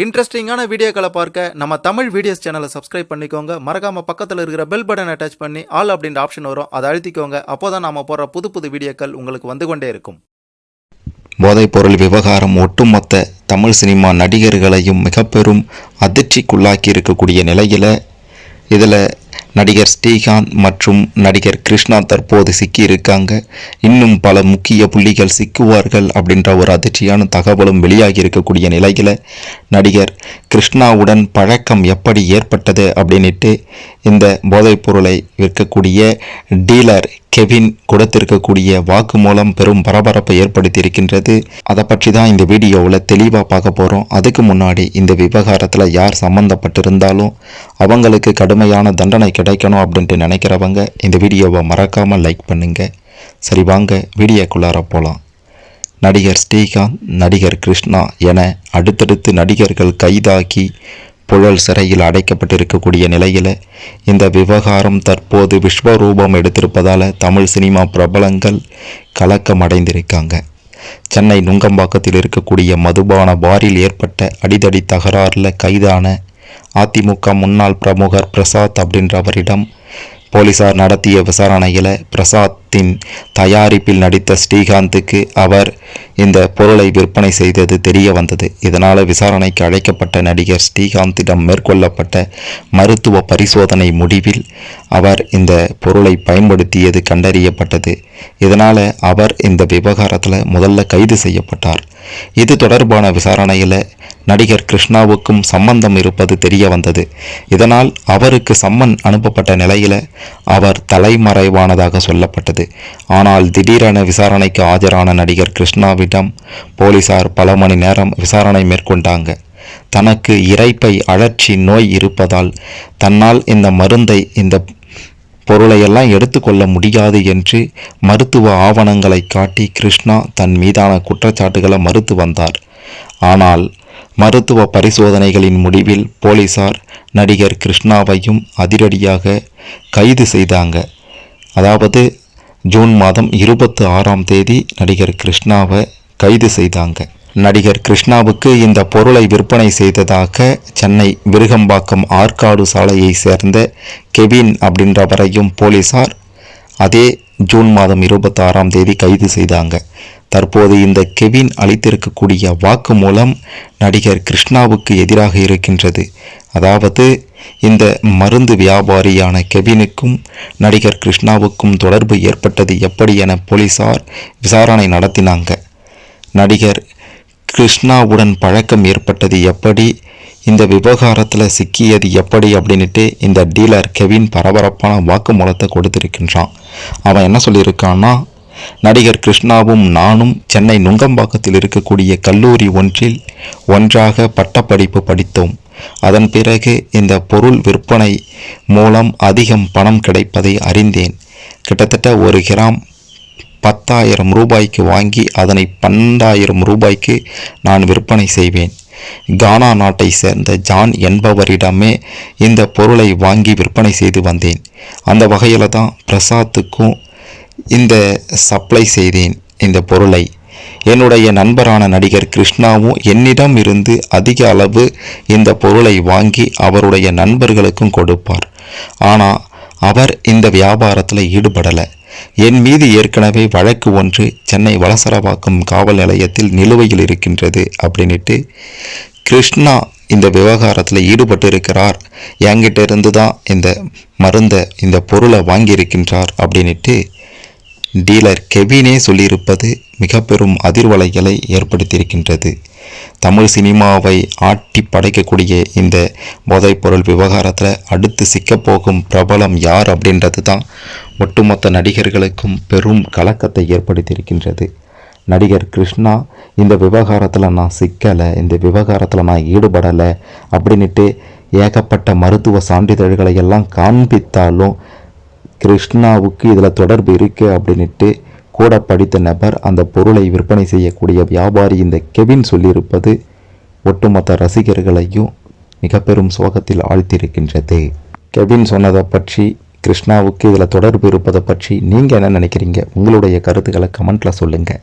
இன்ட்ரெஸ்டிங்கான வீடியோக்களை பார்க்க நம்ம தமிழ் வீடியோஸ் சேனலை சப்ஸ்கிரைப் பண்ணிக்கோங்க. மறக்காம பக்கத்தில் இருக்கிற பெல் பட்டன் அட்டாச் பண்ணி ஆல் அப்படின்ற ஆப்ஷன் வரும். அதை அழுத்திக்கோங்க. அப்போதான் நாம போடுற புது புது வீடியோக்கள் உங்களுக்கு வந்து கொண்டே இருக்கும். போதைப்பொருள் விவகாரம் ஒட்டுமொத்த தமிழ் சினிமா நடிகர்களையும் மிக பெரும் அதிர்ச்சிக்குள்ளாக்கி இருக்கக்கூடிய நிலையில் இதில் நடிகர் ஸ்ரீகாந்த் மற்றும் நடிகர் கிருஷ்ணா தற்போது சிக்கியிருக்காங்க. இன்னும் பல முக்கிய புள்ளிகள் சிக்குவார்கள் அப்படின்ற ஒரு அதிர்ச்சியான தகவலும் வெளியாகி இருக்கக்கூடிய நிலையில் நடிகர் கிருஷ்ணாவுடன் பழக்கம் எப்படி ஏற்பட்டது அப்படின்ட்டு இந்த போதைப்பொருளை விற்கக்கூடிய டீலர் கெவின் கொடுத்திருக்கக்கூடிய வாக்குமூலம் பெரும் பரபரப்பை ஏற்படுத்தி இருக்கின்றது அதை பற்றி தான் இந்த வீடியோவில் தெளிவாக பார்க்க போகிறோம் அதுக்கு முன்னாடி இந்த விவகாரத்தில் யார் சம்மந்தப்பட்டிருந்தாலும் அவங்களுக்கு கடுமையான தண்டனை கிடைக்கணும் அப்படின்ட்டு நினைக்கிறவங்க இந்த வீடியோவை மறக்காமல் லைக் பண்ணுங்க. சரி வாங்க வீடியோக்குள்ளார போகலாம் நடிகர் ஸ்ரீகாந்த் நடிகர் கிருஷ்ணா என அடுத்தடுத்து நடிகர்கள் கைதாக்கி புழல் சிறையில் அடைக்கப்பட்டிருக்கக்கூடிய நிலையில் இந்த விவகாரம் தற்போது விஸ்வரூபம் எடுத்திருப்பதால் தமிழ் சினிமா பிரபலங்கள் கலக்கம் அடைந்திருக்காங்க சென்னை நுங்கம்பாக்கத்தில் இருக்கக்கூடிய மதுபான பாரில் ஏற்பட்ட அடிதடி தகராறில் கைதான அதிமுக முன்னாள் பிரமுகர் பிரசாத் அப்படின்றவரிடம் போலீசார் நடத்திய விசாரணையில் படத்தின் தயாரிப்பில் நடித்த ஸ்ரீகாந்துக்கு அவர் இந்த பொருளை விற்பனை செய்தது தெரிய வந்தது. இதனால் விசாரணைக்கு அழைக்கப்பட்ட நடிகர் ஸ்ரீகாந்திடம் மேற்கொள்ளப்பட்ட மருத்துவ பரிசோதனை முடிவில் அவர் இந்த பொருளை பயன்படுத்தியது கண்டறியப்பட்டது. இதனால் அவர் இந்த விவகாரத்தில் முதல்ல கைது செய்யப்பட்டார். இது தொடர்பான விசாரணையில் நடிகர் கிருஷ்ணாவுக்கும் சம்பந்தம் இருப்பது தெரிய வந்தது. இதனால் அவருக்கு சம்மன் அனுப்பப்பட்ட நிலையில் அவர் தலைமறைவானதாக சொல்லப்பட்டது. ஆனால் திடீரென விசாரணைக்கு ஆஜரான நடிகர் கிருஷ்ணாவிடம் போலீசார் பல மணி நேரம் விசாரணை மேற்கொண்டாங்க. தனக்கு இறைப்பை அழற்சி நோய் இருப்பதால் தன்னால் இந்த மருந்தை இந்த பொருளையெல்லாம் எடுத்துக்கொள்ள முடியாது என்று மருத்துவ ஆவணங்களை காட்டி கிருஷ்ணா தன் மீதான குற்றச்சாட்டுகளை மறுத்து வந்தார். ஆனால் மருத்துவ பரிசோதனைகளின் முடிவில் போலீசார் நடிகர் கிருஷ்ணாவையும் அதிரடியாக கைது செய்தாங்க. அதாவது ஜூன் மாதம் இருபத்தி ஆறாம் தேதி நடிகர் கிருஷ்ணாவை கைது செய்தாங்க. நடிகர் கிருஷ்ணாவுக்கு இந்த பொருளை விற்பனை செய்ததாக சென்னை விருகம்பாக்கம் ஆற்காடு சாலையை சேர்ந்த கெவின் அப்படின்றவரையும் போலீசார் அதே ஜூன் மாதம் இருபத்தாறாம் தேதி கைது செய்தாங்க. தற்போது இந்த கெவின் அளித்திருக்கக்கூடிய வாக்கு மூலம் நடிகர் கிருஷ்ணாவுக்கு எதிராக இருக்கின்றது. அதாவது இந்த மருந்து வியாபாரியான கெவினுக்கும் நடிகர் கிருஷ்ணாவுக்கும் தொடர்பு ஏற்பட்டது எப்படி என போலீசார் விசாரணை நடத்தினாங்க. நடிகர் கிருஷ்ணாவுடன் பழக்கம் ஏற்பட்டது எப்படி இந்த விவகாரத்தில் சிக்கியது எப்படி அப்படின்ட்டு இந்த டீலர் கெவின் பரபரப்பான வாக்குமூலத்தை கொடுத்திருக்கின்றான். அவன் என்ன சொல்லியிருக்கான்னா நடிகர் கிருஷ்ணாவும் நானும் சென்னை நுங்கம்பாக்கத்தில் இருக்கக்கூடிய கல்லூரி ஒன்றில் ஒன்றாக பட்டப்படிப்பு படித்தோம். அதன் பிறகு இந்த பொருள் விற்பனை மூலம் அதிகம் பணம் கிடைப்பதை அறிந்தேன். கிட்டத்தட்ட ஒரு கிராம் பத்தாயிரம் ரூபாய்க்கு வாங்கி அதனை பன்னெண்டாயிரம் ரூபாய்க்கு நான் விற்பனை செய்வேன். கானா நாட்டை சேர்ந்த ஜான் என்பவரிடமே இந்த பொருளை வாங்கி விற்பனை செய்து வந்தேன். அந்த வகையில் தான் பிரசாத்துக்கும் இந்த சப்ளை செய்தேன் இந்த பொருளை. என்னுடைய நண்பரான நடிகர் கிருஷ்ணாவும் என்னிடம் இருந்து அதிக அளவு இந்த பொருளை வாங்கி அவருடைய நண்பர்களுக்கும் கொடுப்பார். ஆனால் அவர் இந்த வியாபாரத்தில் ஈடுபடலை. என் மீது ஏற்கனவே வழக்கு ஒன்று சென்னை வலசரவாக்கம் காவல் நிலையத்தில் நிலுவையில் இருக்கின்றது அப்படின்ட்டு கிருஷ்ணா இந்த விவகாரத்தில் ஈடுபட்டு இருக்கிறார் என்கிட்ட இருந்து தான் இந்த மருந்தை இந்த பொருளை வாங்கியிருக்கின்றார் அப்படின்ட்டு டீலர் கெவினே சொல்லியிருப்பது மிக பெரும் அதிர்வலைகளை ஏற்படுத்தியிருக்கின்றது. தமிழ் சினிமாவை ஆட்டி படைக்கக்கூடிய இந்த போதைப்பொருள் விவகாரத்தில் அடுத்து சிக்கப்போகும் பிரபலம் யார் அப்படின்றது தான் ஒட்டுமொத்த நடிகர்களுக்கும் பெரும் கலக்கத்தை ஏற்படுத்தியிருக்கின்றது. நடிகர் கிருஷ்ணா இந்த விவகாரத்தில் நான் சிக்கலை இந்த விவகாரத்தில் நான் ஈடுபடலை அப்படின்ட்டு ஏகப்பட்ட மருத்துவ சான்றிதழ்களை எல்லாம் காண்பித்தாலும் கிருஷ்ணாவுக்கு இதில் தொடர்பு இருக்குது அப்படின்ட்டு கூட படித்த நபர் அந்த பொருளை விற்பனை செய்யக்கூடிய வியாபாரி இந்த கெவின் சொல்லியிருப்பது ஒட்டுமொத்த ரசிகர்களையும் மிக பெரும் சோகத்தில் ஆழ்த்தியிருக்கின்றது. கெவின் சொன்னதை பற்றி கிருஷ்ணாவுக்கு இதில் தொடர்பு இருப்பதை பற்றி நீங்கள் என்ன நினைக்கிறீங்க? உங்களுடைய கருத்துக்களை கமெண்ட்டில் சொல்லுங்கள்